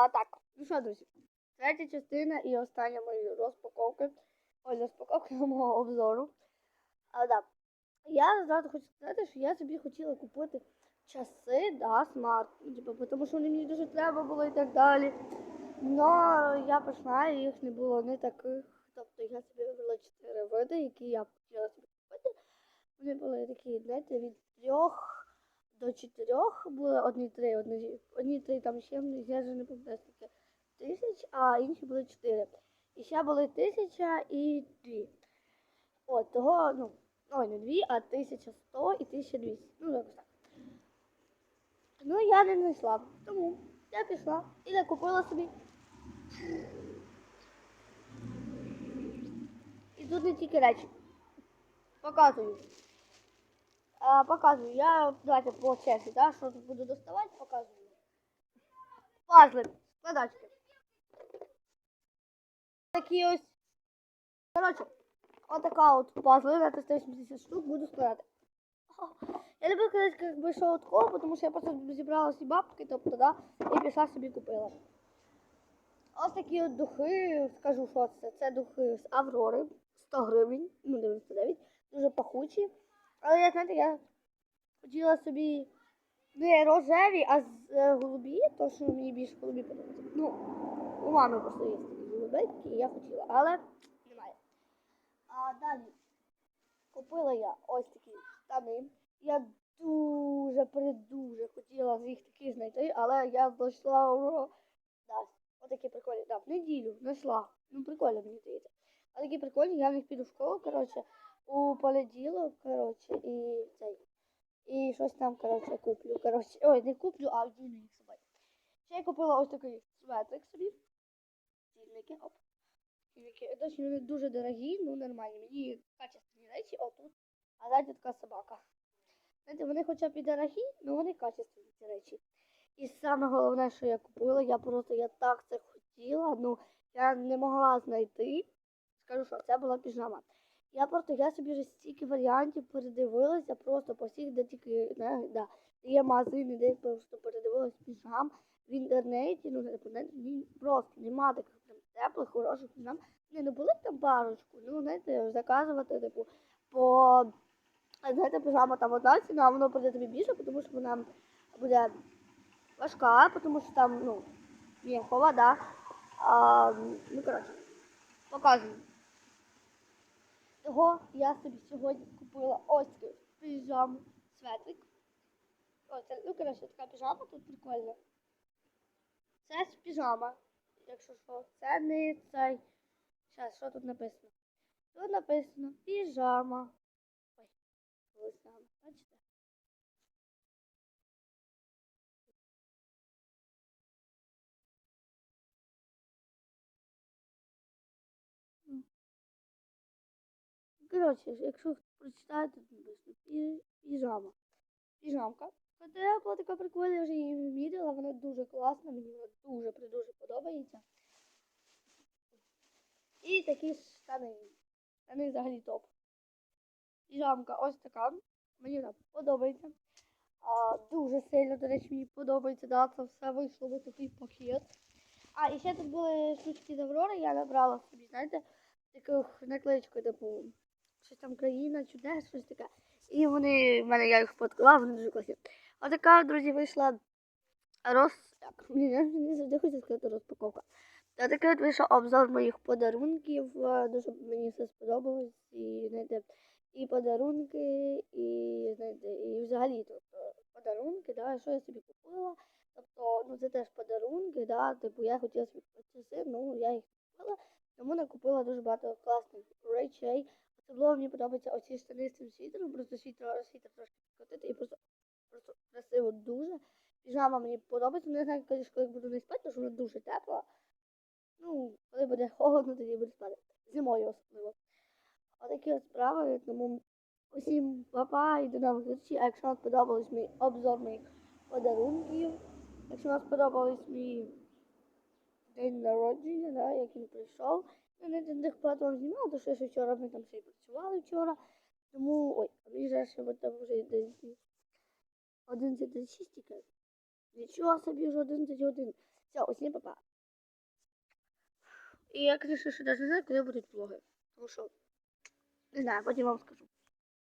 А так, ну що, друзі, третя частина і остання моєї розпаковки. Ой, розпаковки мого обзору. А, да. Я зразу хочу сказати, що я собі хотіла купити часи, да, смарт, ну, типу, тому що вони мені дуже треба було і так далі. Но я пішла, і їх не було не таких. Тобто я собі вибрала чотири види, які я хотіла собі купити. Вони були такі, знаєте, від трьох до чотирьох були одні три, одні, одні три там ще, я вже не пам'ятаю скільки тисяч, а інші були чотири. І ще були тисяча і дві. От, того, ну, ой, не дві, а тисяча сто і тисяча двісті. Ну, якось так. Ну, я не знайшла, тому я пішла і не купила собі. І тут не тільки речі. Показую. А, показую. Я давайте по черзі, да, що буду доставати, показую. Пазли, складачки. Такі ось. Коротше, отака от пазли на 380 штук буду складати. Я люблю сказати, як би що от кого, тому що я просто зібрала всі бабки, тобто, да, і пішла собі купила. Ось такі от духи, скажу, що це. Це духи з Аврори, 100 гривень, ну 99, дуже пахучі. Але я знаєте, я хотіла собі не рожеві, а з е, голубі, то що мені більше голубі подобаються. Ну, у мами просто є такі голубенькі, я хотіла, але немає. А далі купила я ось такі штани. Я дуже придуже хотіла їх такі знайти, але я знайшла у да, отакі прикольні. Да, в неділю знайшла. Ну, прикольно мені здається. А такі прикольні, я в них піду в школу, коротше, у понеділок, коротше, і цей. І щось там, коротше, куплю. Коротше, ой, не куплю, а вдіну їх собі. Ще я купила ось такий светрик собі. Цінники, оп. Цінники. Вони дуже дорогі, ну нормальні. Мені качественні речі, отут. А ззаді така собака. Знаєте, вони хоча б і дорогі, але вони качественні ці речі. І саме головне, що я купила, я просто я так це хотіла, ну я не могла знайти. Скажу, що це була піжама. Я просто я собі вже стільки варіантів передивилася, просто по всіх, де тільки не, да, є магазини, де просто передивилась піжам в інтернеті, ну не просто нема таких прям теплих, хороших піжам. Не, ну були там парочку, ну знаєте, заказувати, типу, по знаєте, піжама там одна ціна, а воно буде тобі більше, тому що вона буде важка, тому що там, ну, м'якова, да. А, ну, коротше, показую. Того я собі сьогодні купила ось таку піжаму светлик. Це, ну, коротше, така піжама тут прикольна. Це піжама, якщо що. Це не цей. Зараз, що тут написано? Тут написано піжама. Ой, бачите? Коротше, якщо прочитаєте, то написано пі- піжама. Піжамка. Хоча була така прикольна, я вже її відділа, вона дуже класна, мені вона дуже дуже подобається. І такі штани. Штани взагалі топ. Піжамка ось така. Мені вона подобається. А, дуже сильно, до речі, мені подобається, да, це все вийшло в такий пакет. А, і ще тут були штучки з Аврори, я набрала собі, знаєте, таких наклеєчку, типу, щось там країна, чудес, щось таке. І вони, в мене я їх фоткала, вони дуже класні. Отака, друзі, вийшла роз... Я не завжди хочу сказати розпаковка. Та такий от вийшов обзор моїх подарунків. е, Дуже мені все сподобалось. І, знаєте, і подарунки, і, знаєте, і взагалі тобто, подарунки, да, що я собі купила. Тобто, ну це теж подарунки, да, типу я хотіла собі часи, ну я їх купила. Тому накупила дуже багато класних речей. Особливо мені подобаються оці штани з цим світером, просто світер, світер трошки підкотити і просто, просто красиво дуже. Піжама мені подобається, не знаю, коли, коли буду не спати, тому що вона дуже тепла. Ну, коли буде холодно, тоді буду спати. Зимою особливо. Отакі от справи, тому усім папа і до нових зустрічей. А якщо вам сподобався мій обзор моїх подарунків, якщо вам сподобався мій день народження, да, як він прийшов, не тих вам знімала, тому що ще вчора ми там ще й працювали вчора. Тому, ой, а мені зараз ще там вже 11.36 тільки. Нічого собі вже 11 годин. Все, усім па-па. І я, звісно, ще навіть не знаю, коли будуть влоги. Тому що, не знаю, потім вам скажу.